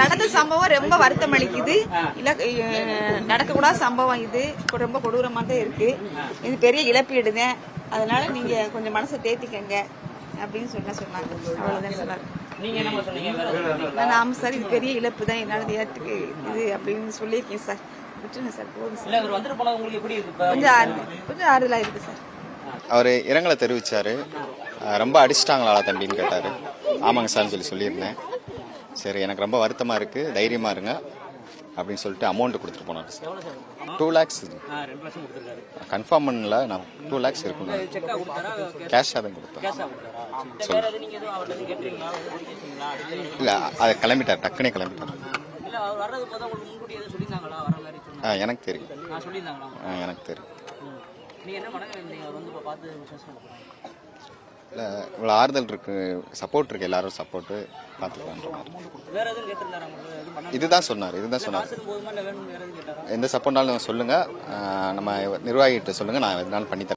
நடந்த சம்பவம் ரொம்ப வருத்தம் அளிக்குது. இல்ல நடக்கக்கூடாத சம்பவம் இது. ரொம்ப கொடூரமா தான் இருக்கு. இது பெரிய இழப்பீடு தான் அதனால நீங்க கொஞ்சம் மனசை தேத்திக்கங்க அப்படின்னு சொன்ன சொன்னாங்க. அவ்வளவுதான் சொன்னாங்க. நீங்க என்ன சொன்னீங்க? வேற எதுவும் சொன்னீங்களா? நான் ஆமா சார் இது பெரிய இழப்பு தான். என்னால ஏத்துக்கு இது அப்படின்னு சொல்லியிருக்கேன் சார். விட்டுருங்க சார். போதும் சார்? கொஞ்சம் ஆறு கொஞ்சம் ஆறுதலா இருக்கு சார். அவர் இரங்கலை தெரிவிச்சாரு. அஹ் ரொம்ப அடிச்சிட்டாங்களா தம்பின்னு கேட்டாரு. ஆமாங்க சார்னு சொல்லி சொல்லியிருந்தேன். சரி எனக்கு ரொம்ப வருத்தமா இருக்கு. தைரியமா இருங்க. அப்படின்னு சொல்லிட்டு அமௌண்ட் கொடுத்துட்டு போனார் சார். டூ லேக்ஸ் கன்ஃபார்ம் பண்ணல. நான் டூ லேக்ஸ் கொடுத்தாரா? கேஷாக தான் கொடுத்தேன். கேஷா கொடுத்தாரா? இல்ல, அதை கிளம்பிட்டார். டக்குனே கிளம்பிட்டார். ஆ எனக்கு தெரியும். எனக்கு தெரியும். இல்லை இவ்வளோ ஆறுதல் இருக்கு. சப்போர்ட் இருக்கு. எல்லாரும் சப்போர்ட்டு பண்ண இதுதான் சொன்னார். இதுதான் சொன்னார். எந்த சப்போர்ட்னாலும் சொல்லுங்க. ஆஹ் நம்ம நிர்வாகிகிட்ட சொல்லுங்க. நான் எதுனாலும் பண்ணி தரேன்